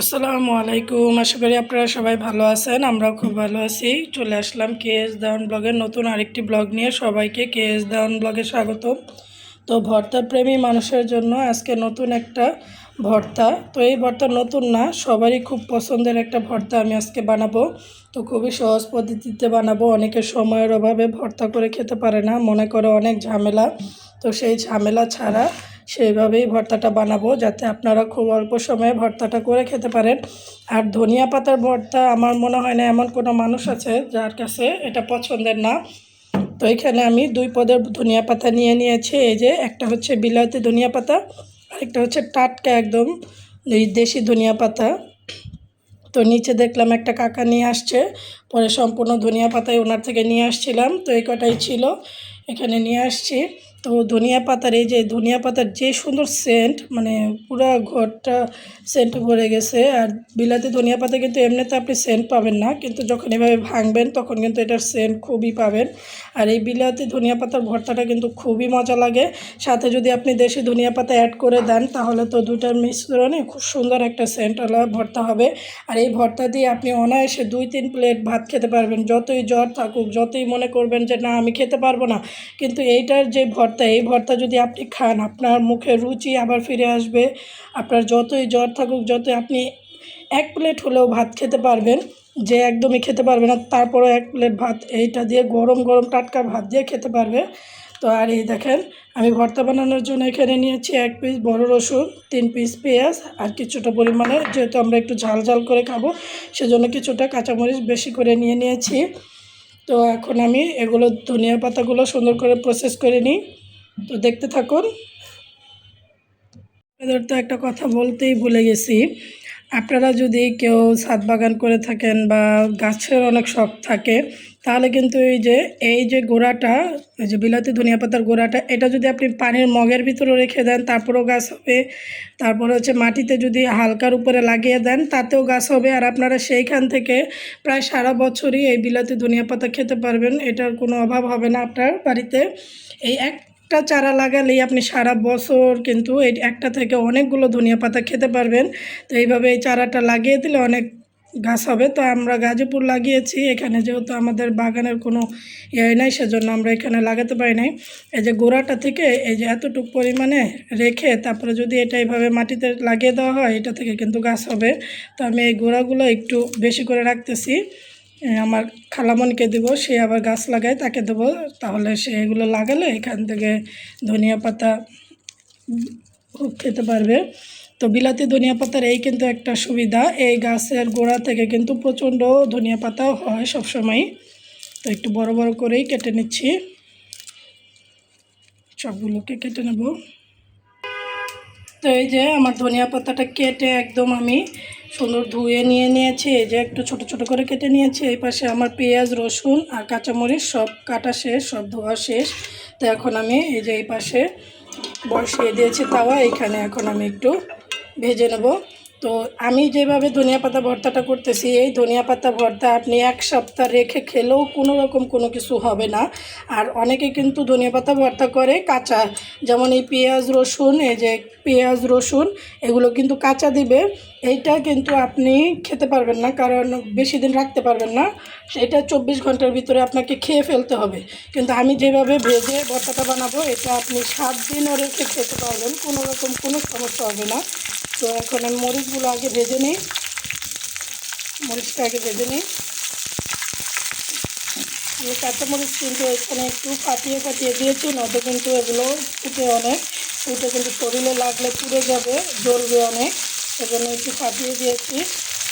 আসসালামু আলাইকুম। আশা করি আপনারা সবাই ভালো আছেন, আমরাও খুব ভালো আছি। চলে আসলাম কে এস দাওয়ান ব্লগের নতুন আরেকটি ব্লগ নিয়ে। সবাইকে কে এস দাওয়ান ব্লগে স্বাগত তো ভর্তা প্রেমী মানুষের জন্য আজকে নতুন একটা ভর্তা। তো এই ভর্তা নতুন না, সবারই খুব পছন্দের একটা ভর্তা আমি আজকে বানাবো। তো খুবই সহজ পদ্ধতিতে বানাবো, অনেকে সময়ের অভাবে ভর্তা করে খেতে পারে না। মনে করে অনেক ঝামেলা। তো সেই ঝামেলা ছাড়া সেইভাবেই ভর্তাটা বানাবো যাতে আপনারা খুব অল্প সময়ে ভর্তাটা করে খেতে পারেন। আর ধনিয়া পাতার ভর্তা আমার মনে হয় না এমন কোনো মানুষ আছে যার কাছে এটা পছন্দের না। তো এখানে আমি দুই পদের ধনিয়া পাতা নিয়ে নিয়েছি। এই যে একটা হচ্ছে বিলাতি ধনিয়া পাতা, আরেকটা হচ্ছে টাটকা একদম এই দেশি ধনিয়া পাতা। তো নিচে দেখলাম একটা কাকা নিয়ে আসছে, পরে সম্পূর্ণ ধনিয়া পাতায় ওনার থেকে নিয়ে আসছিলাম। তো এই কটাই ছিল, এখানে নিয়ে আসছি। তো ধনিয়া পাতার এই যে ধনিয়া পাতার যে সুন্দর সেন্ট মানে পুরো ঘরটা সেন্ট ভরে গেছে। আর বিলাতি ধনিয়া পাতা কিন্তু এমনিতে আপনি সেন্ট পাবেন না, কিন্তু যখন এভাবে ভাঙবেন তখন কিন্তু এটার সেন্ট খুবই পাবেন। আর এই বিলাতি ধনিয়া পাতার ভর্তাটা কিন্তু খুবই মজা লাগে। সাথে যদি আপনি দেশি ধনিয়া পাতা অ্যাড করে দেন, তাহলে তো দুটার মিশ্রণে খুব সুন্দর একটা সেন্টওয়ালা ভর্তা হবে। আর এই ভর্তা দিয়ে আপনি অনায়াসে দুই তিন প্লেট ভাত খেতে পারবেন। যতই জ্বর থাকুক, যতই মনে করবেন যে, না, আমি খেতে পারব না। কিন্তু এইটার যে ভর্তা এই ভর্তা যদি আপনি খান, আপনার মুখে রুচি আবার ফিরে আসবে। আপনার যতই জ্বর থাকুক, যতই আপনি এক প্লেট হলেও ভাত খেতে পারবেন, যে একদমই খেতে পারবে না, তারপরেও এক প্লেট ভাত এইটা দিয়ে গরম গরম টাটকা ভাত দিয়ে খেতে পারবে। তো আর এই দেখেন, আমি ভর্তা বানানোর জন্য এখানে নিয়েছি এক পিস বড় রসুন, তিন পিস পেঁয়াজ, আর কিছুটা পরিমাণে, যেহেতু আমরা একটু ঝাল ঝাল করে খাব, সেজন্য কিছুটা কাঁচামরিচ বেশি করে নিয়ে নিয়েছি। তো এখন আমি এগুলো ধনিয়া পাতাগুলো সুন্দর করে প্রসেস করে নিই। তো দেখতে থাকুন। তো একটা কথা বলতেই ভুলে গেছি। আপনারা যদি কেউ ছাদ বাগান করে থাকেন বা গাছের অনেক শখ থাকে, তাহলে কিন্তু এই যে এই যে গোড়াটা, এই যে বিলাতি ধনিয়া পাতার গোড়াটা, এটা যদি আপনি পানির মগের ভিতরে রেখে দেন, তারপরেও গাছ হবে। তারপরে হচ্ছে মাটিতে যদি হালকার উপরে লাগিয়ে দেন, তাতেও গাছ হবে। আর আপনারা সেইখান থেকে প্রায় সারা বছরই এই বিলাতি ধনিয়া পাতা খেতে পারবেন। এটার কোনো অভাব হবে না আপনার বাড়িতে। এই এক একটা চারা লাগালেই আপনি সারা বছর কিন্তু এই একটা থেকে অনেকগুলো ধনিয়া পাতা খেতে পারবেন। তো এইভাবে এই চারাটা লাগিয়ে দিলে অনেক গাছ হবে। তো আমরা গাজীপুর লাগিয়েছি। এখানে যেহেতু আমাদের বাগানের কোনো ইয়ে নাই, সেজন্য আমরা এখানে লাগাতে পারি নাই। এই যে গোড়াটা থেকে এই যে এতটুকু পরিমাণে রেখে তারপরে যদি এটা এইভাবে মাটিতে লাগিয়ে দেওয়া হয়, এটা থেকে কিন্তু গাছ হবে। তো আমি এই গোড়াগুলো একটু বেশি করে রাখতেছি। আমার খালামনকে দেবো, সে আবার গাছ লাগায়, তাকে দেবো। তাহলে সে এগুলো লাগালে এখান থেকে ধনিয়া পাতা খেতে পারবে। তো বিলাতি ধনিয়া পাতার এই কিন্তু একটা সুবিধা। এই গাছের গোড়া থেকে কিন্তু প্রচণ্ড ধনিয়া পাতাও হয় সবসময়। তো একটু বড় বড় করেই কেটে নিচ্ছি। সবগুলোকে কেটে নেব। তো এই যে আমার ধনিয়া পাতাটা কেটে একদম আমি সুন্দর ধুয়ে নিয়ে নিয়েছি, এই যে একটু ছোট ছোট করে কেটে নিয়েছি। এই পাশে আমার পেঁয়াজ, রসুন আর কাঁচামরিচ সব কাটা শেষ, সব ধোয়া শেষ। তো এখন আমি এই যে এই পাশে বসিয়ে দিয়েছি তাওয়া, এখানে এখন আমি একটু ভেজে নেব। তো আমি যেভাবে ধনিয়া পাতা ভর্তাটা করতেছি, এই ধনিয়া পাতা ভর্তা আপনি এক সপ্তাহ রেখে খেলেও কোনো রকম কোনো কিছু হবে না। আর অনেকে কিন্তু ধনিয়া পাতা ভর্তা করে কাঁচা, যেমন এই পেঁয়াজ, রসুন, এই যে পেঁয়াজ, রসুন, এগুলো কিন্তু কাঁচা দিবে। এইটা কিন্তু আপনি খেতে পারবেন না, কারণ বেশি দিন রাখতে পারবেন না। সেটা চব্বিশ ঘণ্টার ভিতরে আপনাকে খেয়ে ফেলতে হবে। কিন্তু আমি যেভাবে ভেজে ভর্তাটা বানাবো, এটা আপনি সাত দিনও রেখে খেতে পারবেন, কোনো রকম কোনো সমস্যা হবে না। তো এখন আমি মরিচগুলো আগে ভেজে নিই। মরিচটা আগে ভেজে নিই। আমি কাঁচামরিচ কিন্তু এখানে একটু কাটিয়ে ফাটিয়ে দিয়েছি, নয়তো কিন্তু এগুলো ফুটে অনেক। ফুটে কিন্তু শরীরে লাগলে পুড়ে যাবে, জ্বলবে অনেক। সেজন্য একটু ফাটিয়ে দিয়েছি।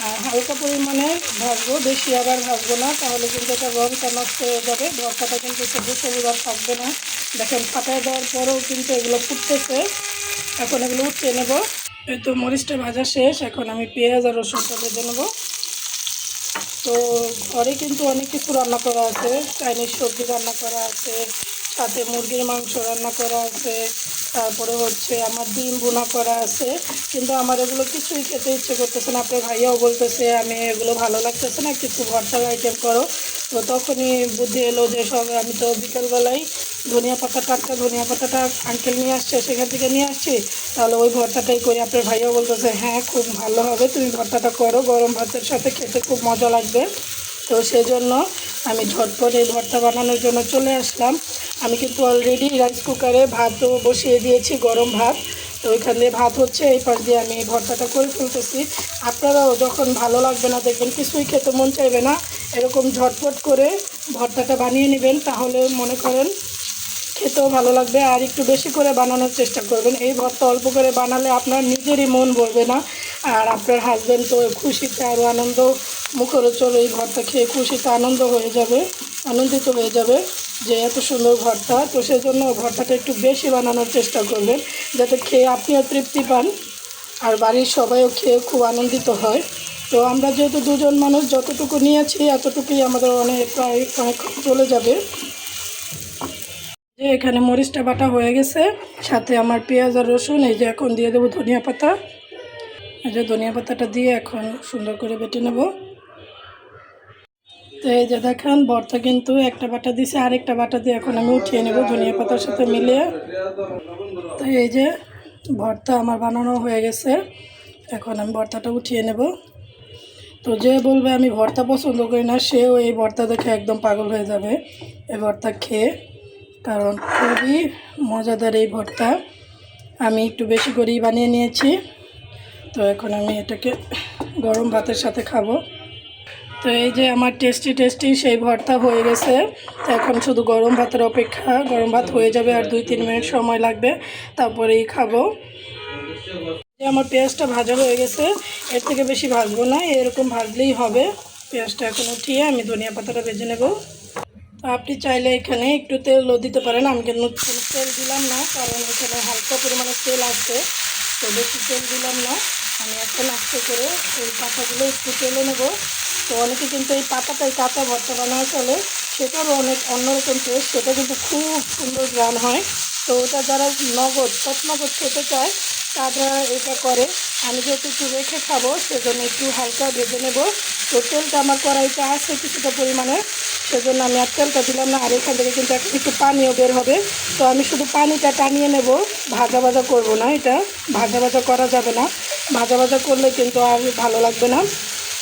আর হালকা পরিমাণে ভাজবো, বেশি আবার ভাজবো না, তাহলে কিন্তু এটা রঙটা নষ্ট হয়ে যাবে। ভর্তাটা কিন্তু সবুজ সবুজ আর থাকবে না। দেখেন ফাটায় দেওয়ার পরেও কিন্তু এগুলো ফুটতেছে। এখন এগুলো উঠিয়ে নেব। এই তো মরিচটা ভাজা শেষ, এখন আমি পেঁয়াজ আর রসুনটা ভেজে নেব। তো ঘরে কিন্তু অনেক কিছু রান্না করা আছে, চাইনিজ সবজি রান্না করা আছে, সাথে মুরগির মাংস রান্না করা আছে, তারপরে হচ্ছে আমার ডিম বোনা করা আছে, কিন্তু আমার এগুলো কিছুই খেতে ইচ্ছে করতেছে না। আপনার ভাইয়াও বলতেছে, আমি এগুলো ভালো লাগতেছে না, কিছু ভর্তার আইটেম করো। তো তখনই বুদ্ধি এলো যে সব, আমি তো বিকেলবেলায় ধনিয়া পাতা টাটকা ধনিয়া পাতাটা আঙ্কেল নিয়ে আসছে, সেখান থেকে নিয়ে আসছি। তাহলে ওই ভর্তাটাই করি আপনার ভাইয়াও বলতেছে হ্যাঁ খুব ভালো হবে, তুমি ভর্তাটা করো, গরম ভাতের সাথে খেতে খুব মজা লাগবে। তো সেজন্য আমি ঝটপট এই ভর্তা বানানোর জন্য চলে আসলাম। আমি কিন্তু অলরেডি রাইস কুকারে ভাতও বসিয়ে দিয়েছি, গরম ভাত। তো ওইখান ভাত হচ্ছে, এই পাশ দিয়ে আমি ভর্তাটা করে ফেলতেছি। আপনারাও যখন ভালো লাগবে না, দেখবেন কিছুই খেতে মন চাইবে না। এরকম ঝটপট করে ভর্তাটা বানিয়ে নেবেন, তাহলে মনে করেন খেতেও ভালো লাগবে আর একটু বেশি করে বানানোর চেষ্টা করবেন। এই ভর্তা অল্প করে বানালে আপনার নিজেরই মন ভরবে না। আর আপনার হাজব্যান্ড তো খুশিতে আরও আনন্দ মুখরোচর এই ভর্তা খেয়ে খুশিতে আনন্দ হয়ে যাবে, আনন্দিত হয়ে যাবে যে এত সুন্দর ভর্তা। তো সেজন্য ভর্তাটা একটু বেশি বানানোর চেষ্টা করবেন, যাতে খেয়ে আপনিও তৃপ্তি পান আর বাড়ির সবাইও খেয়ে খুব আনন্দিত হয়। তো আমরা যেহেতু দুজন মানুষ, যতটুকু নিয়েছি, এতটুকুই আমাদের অনেক, প্রায় অনেক চলে যাবে। যে এখানে মরিচটা বাটা হয়ে গেছে, সাথে আমার পেঁয়াজ আর রসুন, এই যে এখন দিয়ে দেবো ধনিয়া পাতা। এই যে ধনিয়া পাতাটা দিয়ে এখন সুন্দর করে বেটে নেব। তো এই যে দেখেন, ভর্তা কিন্তু একটা বাটা দিছে, আরেকটা বাটা দিয়ে এখন আমি উঠিয়ে নেব ধনিয়া পাতার সাথে মিলিয়ে। তো এই যে ভর্তা আমার বানানো হয়ে গেছে, এখন আমি ভর্তাটা উঠিয়ে নেব। তো যে বলবে, আমি ভর্তা পছন্দ করি না, সেও এই ভর্তা দেখে একদম পাগল হয়ে যাবে, এই ভর্তা খেয়ে। কারণ খুবই মজাদার এই ভর্তা। আমি একটু বেশি করেই বানিয়ে নিয়েছি। তো এখন আমি এটাকে গরম ভাতের সাথে খাব। তো এই যে আমার টেস্টি টেস্টি সেই ভর্তা হয়ে গেছে। তো এখন শুধু গরম ভাতের অপেক্ষা। গরম ভাত হয়ে যাবে আর দুই তিন মিনিট সময় লাগবে। তারপরেই খাব। আমার পেঁয়াজটা ভাজা হয়ে গেছে। এর থেকে বেশি ভাজবো না। এরকম ভাজলেই হবে। পেঁয়াজটা এখন উঠিয়ে আমি ধনিয়া পাতাটা বেজে নেব। আপনি চাইলে এখানে একটু তেলও দিতে পারেন। আমি কোনো তেল দিলাম না, কারণ এখানে হালকা পরিমাণে তেল আসবে। তো বেশি তেল দিলাম না। আমি এখন আস্তে করে এই পাতাগুলো একটু তেলে নেব। তো অনেকে কিন্তু এই পাতাটাই কাঁচা ভর্তা বানায় চলে সেটারও অনেক অন্যরকম টেস্ট সেটা কিন্তু খুব সুন্দর গ্রান হয়। তো ওটা যারা নগদ নগদ খেতে চায়, তারা এটা করে। আমি যেহেতু একটু রেখে খাব, সেজন্য একটু হালকা ভেজে নেব। তো তেলটা আমার কড়াইতে আছে কিছুটা পরিমাণে। সেজন্য আমি আর তেলটা দিলাম না, আর এখান থেকে কিন্তু একটু পানিও বের হবে। তো আমি শুধু পানিটা টানিয়ে নেব, ভাজা ভাজা করব না এটা, ভাজা ভাজা করা যাবে না। ভাজা ভাজা করলে কিন্তু আর ভালো লাগবে না।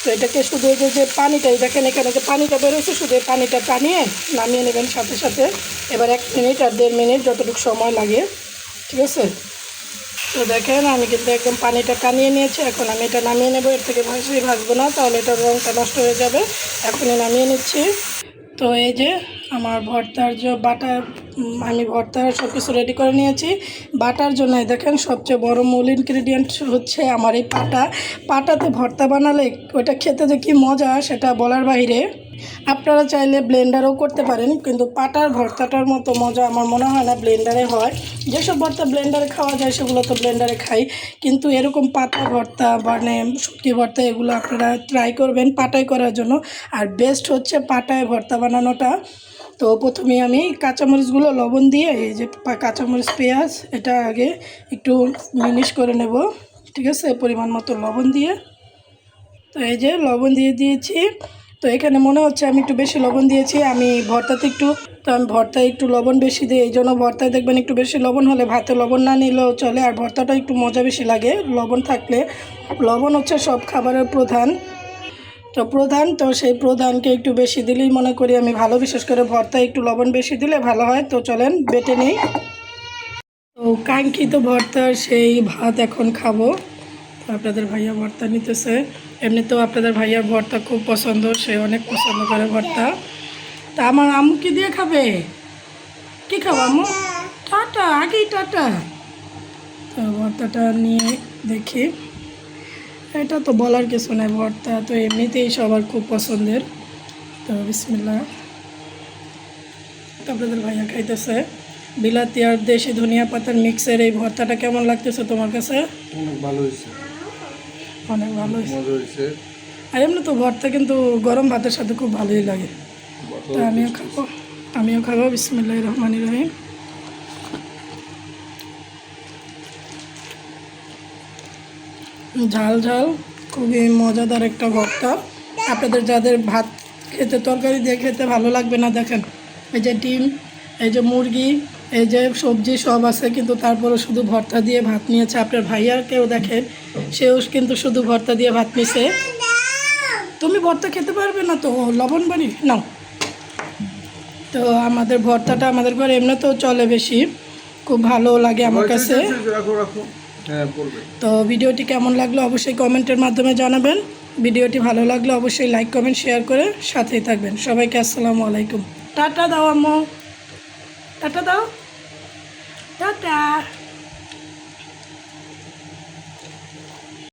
তো এটাকে শুধু এই যে পানিটা দেখেন এখানে যে পানিটা বেরোচ্ছে, শুধু এই পানিটা টানিয়ে নামিয়ে নেবেন সাথে সাথে। এবার এক মিনিট আর দেড় মিনিট যতটুকু সময় লাগে, ঠিক আছে? তো দেখেন আমি কিন্তু একদম পানিটা টানিয়ে নিয়েছি, এখন আমি এটা নামিয়ে নেব, এর থেকে ভাসি ভাজবো না, তাহলে এটার রঙটা নষ্ট হয়ে যাবে। এখনই নামিয়ে নিচ্ছি। তো এই যে আমার ভর্তার যে বাটার আমি ভর্তার সব কিছু রেডি করে নিয়েছি। বাটার জন্য দেখেন সবচেয়ে বড় মূল ইনগ্রিডিয়েন্ট হচ্ছে আমার এই পাটা। পাটাতে ভর্তা বানালে ওইটা খেতে যে কী মজা সেটা বলার বাইরে। আপনারা চাইলে ব্লেন্ডারও করতে পারেন, কিন্তু পাটার ভর্তাটার মতো মজা আমার মনে হয় না ব্লেন্ডারে হয়। যেসব ভর্তা ব্লেন্ডারে খাওয়া যায়, সেগুলো তো ব্লেন্ডারে খাই। কিন্তু এরকম পাতা ভর্তা মানে শুটকি ভর্তা, এগুলো আপনারা ট্রাই করবেন পাটায় করার জন্য। আর বেস্ট হচ্ছে পাটায় ভর্তা বানানোটা। তো প্রথমে আমি কাঁচামরিচগুলো, লবণ দিয়ে, এই যে কাঁচামরিচ, পেঁয়াজ, এটা আগে একটু মিনিশ করে নেব। ঠিক আছে? পরিমাণ মতো লবণ দিয়ে। তো এই যে লবণ দিয়ে দিয়েছি। তো এখানে মনে হচ্ছে আমি একটু বেশি লবণ দিয়েছি, আমি ভর্তাতে একটু, তো আমি ভর্তায় একটু লবণ বেশি দিই, এই জন্য ভর্তায় দেখবেন একটু বেশি লবণ হলে ভাতে লবণ না নিলেও চলে, আর ভর্তাটা একটু মজা বেশি লাগে লবণ থাকলে। লবণ হচ্ছে সব খাবারের প্রধান। তো প্রধান, তো সেই প্রধানকে একটু বেশি দিলেই মনে করি আমি ভালো, বিশেষ করে ভর্তায় একটু লবণ বেশি দিলে ভালো হয়। তো চলেন, বেটে নেই। তো কাঙ্ক্ষিত ভর্তার সেই ভাত এখন খাব। আপনাদের ভাইয়া ভর্তা নিতেছে। এমনিতেও আপনাদের ভাইয়ার ভর্তা খুব পছন্দ, সে অনেক পছন্দ করে ভর্তা। তা আমার আম্মু কি দিয়ে খাবে? কি খাব আম্মু? টাটা, আগেই টাটা। তো ভর্তাটা নিয়ে দেখি। এটা তো বলার কিছু নাই, ভর্তা তো এমনিতেই সবার খুব পছন্দের। তো বিসমিল্লা আপনাদের ভাইয়া খাইতেছে। বিলাতি আর দেশি ধনিয়া পাতার মিক্সের এই ভর্তাটা কেমন লাগতেছে তোমার কাছে? অনেক ভালো হয়েছে। অনেক ভালো হয়েছে। আর এমনি তো ভর্তা কিন্তু গরম ভাতের সাথে খুব ভালোই লাগে। তো আমিও খাব। আমিও খাব বিসমুল্লাহ রহমান রহিম। ঝাল ঝাল খুবই মজাদার একটা ভর্তা। আপনাদের যাদের ভাত খেতে তরকারি দিয়ে খেতে ভালো লাগবে না দেখেন। এই যে ডিম এই যে মুরগি এই যে সবজি সব আছে কিন্তু তারপরে শুধু ভর্তা দিয়ে ভাত নিয়েছে। আপনার ভাইয়ার ভাইয়াকেও দেখেন সেও কিন্তু শুধু ভর্তা দিয়ে ভাত নিছে তুমি ভর্তা খেতে পারবে না তো লবণ বাড়ি নাও। তো আমাদের ভর্তাটা আমাদের ঘরে এমনিতেও চলে বেশি খুব ভালো লাগে আমার কাছে। হ্যাঁ তো ভিডিওটি কেমন লাগল অবশ্যই কমেন্টের মাধ্যমে জানাবেন। ভিডিওটি ভালো লাগলে অবশ্যই লাইক কমেন্ট শেয়ার করে সাথেই থাকবেন। সবাইকে আসসালামু আলাইকুম। টাটা দাও আম্মু। টাটা দাও। টাটা